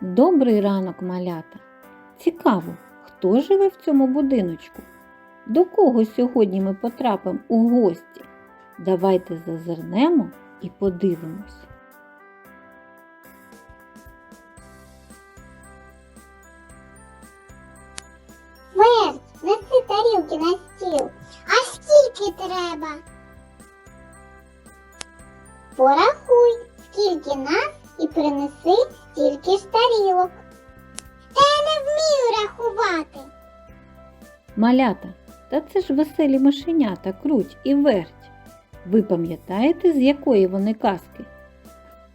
Добрий ранок, малята. Цікаво, хто живе в цьому будиночку? До кого сьогодні ми потрапимо у гості? Давайте зазирнемо і подивимось. Верть, неси тарілки на стіл. А скільки треба? Порахуй, скільки нас і принеси стільки ж тарілок. Та я не вмію рахувати. Малята, та це ж веселі мишенята, круть і верть. Ви пам'ятаєте, з якої вони казки?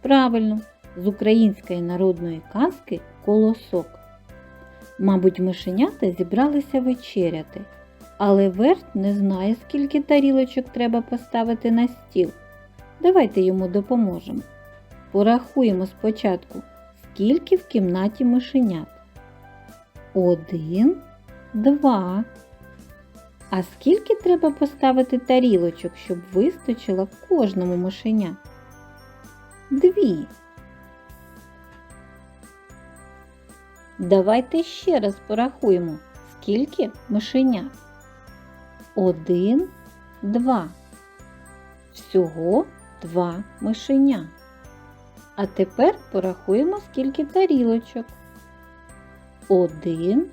Правильно, з української народної казки Колосок. Мабуть, мишенята зібралися вечеряти, але верть не знає, скільки тарілочок треба поставити на стіл. Давайте йому допоможемо. Порахуємо спочатку, скільки в кімнаті мишенят. Один, два. А скільки треба поставити тарілочок, щоб вистачило кожному мишеня? Дві. Давайте ще раз порахуємо, скільки мишенят. Один, два. Всього два мишеня. А тепер порахуємо, скільки тарілочок. Один,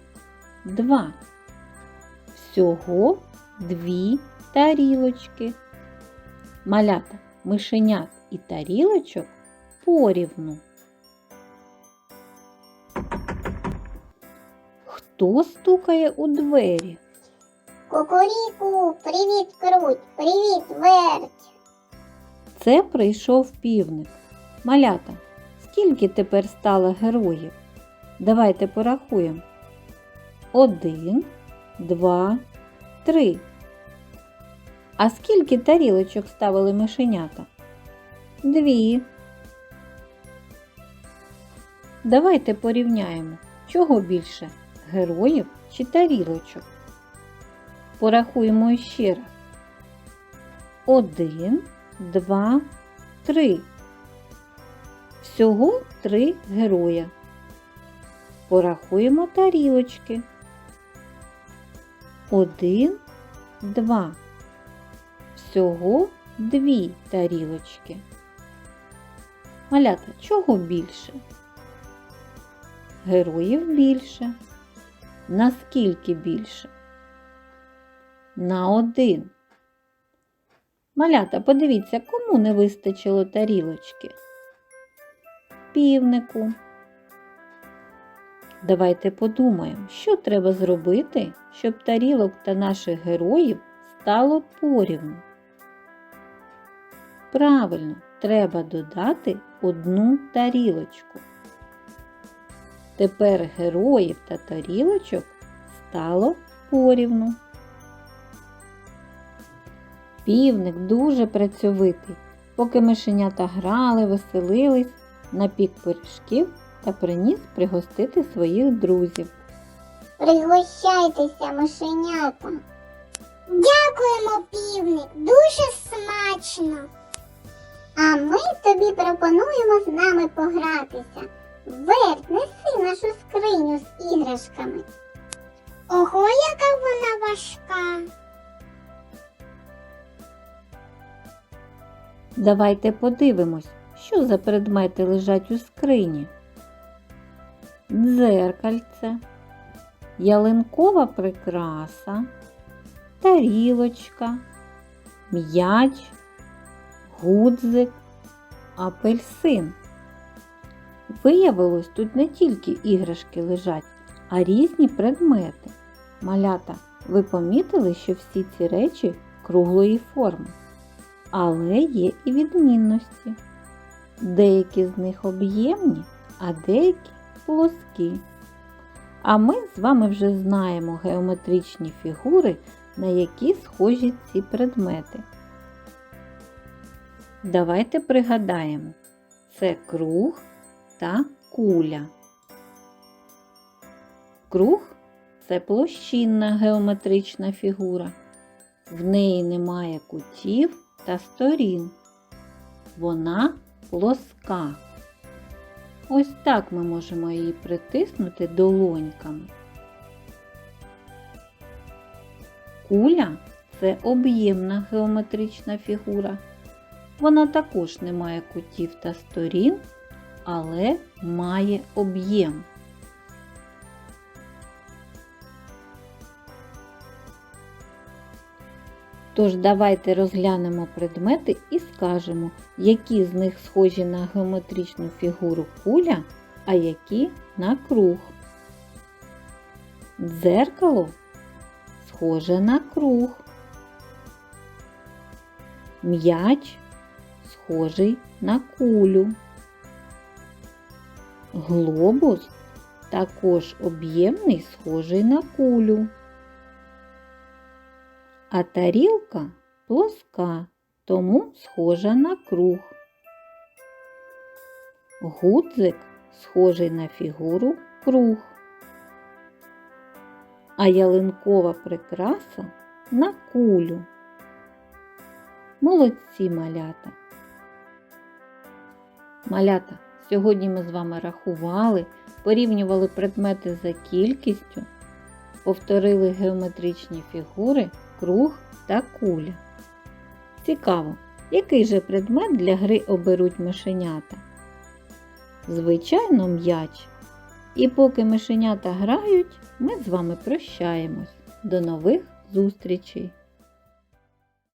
два. Всього дві тарілочки. Малята, мишенят і тарілочок порівну. Хто стукає у двері? Кукуріку, привіт, круть, привіт, верть. Це прийшов півник. Малята, скільки тепер стало героїв? Давайте порахуємо. Один, два, три. А скільки тарілочок ставили мишенята? Дві. Давайте порівняємо, чого більше героїв чи тарілочок. Порахуємо ще раз. Один, два, три. Всього три героя. Порахуємо тарілочки. Один, два. Всього дві тарілочки. Малята, чого більше? Героїв більше. Наскільки більше? На один. Малята, подивіться, кому не вистачило тарілочки? Півнику. Давайте подумаємо, що треба зробити, щоб тарілок та наших героїв стало порівну. Правильно, треба додати одну тарілочку. Тепер героїв та тарілочок стало порівну. Півник дуже працьовитий. Поки мишенята грали, веселились, напік пиріжків та приніс пригостити своїх друзів. Пригощайтеся, мишенята. Дякуємо, півник, дуже смачно. А ми тобі пропонуємо з нами погратися. Верть, неси нашу скриню з іграшками. Ого, яка вона важка. Давайте подивимось, що за предмети лежать у скрині. Дзеркальце, ялинкова прикраса, тарілочка, м'яч, гудзик, апельсин. Виявилось, тут не тільки іграшки лежать, а різні предмети. Малята, ви помітили, що всі ці речі круглої форми. Але є і відмінності. Деякі з них об'ємні, а деякі плоскі. А ми з вами вже знаємо геометричні фігури, на які схожі ці предмети. Давайте пригадаємо, це круг та куля. Круг це площинна геометрична фігура. В неї немає кутів та сторін. Вона плоска. Ось так ми можемо її притиснути долоньками. Куля це об'ємна геометрична фігура. Вона також не має кутів та сторін, але має об'єм. Тож давайте розглянемо предмети і скажемо, які з них схожі на геометричну фігуру куля, а які на круг. Дзеркало схоже на круг. М'яч схожий на кулю. Глобус також об'ємний, схожий на кулю. А тарілка плоска, тому схожа на круг. Гудзик схожий на фігуру круг. А ялинкова прикраса на кулю. Молодці малята. Малята, сьогодні ми з вами рахували, порівнювали предмети за кількістю, повторили геометричні фігури, круг та куля. Цікаво, який же предмет для гри оберуть мишенята? Звичайно, м'яч. І поки мишенята грають, ми з вами прощаємось. До нових зустрічей!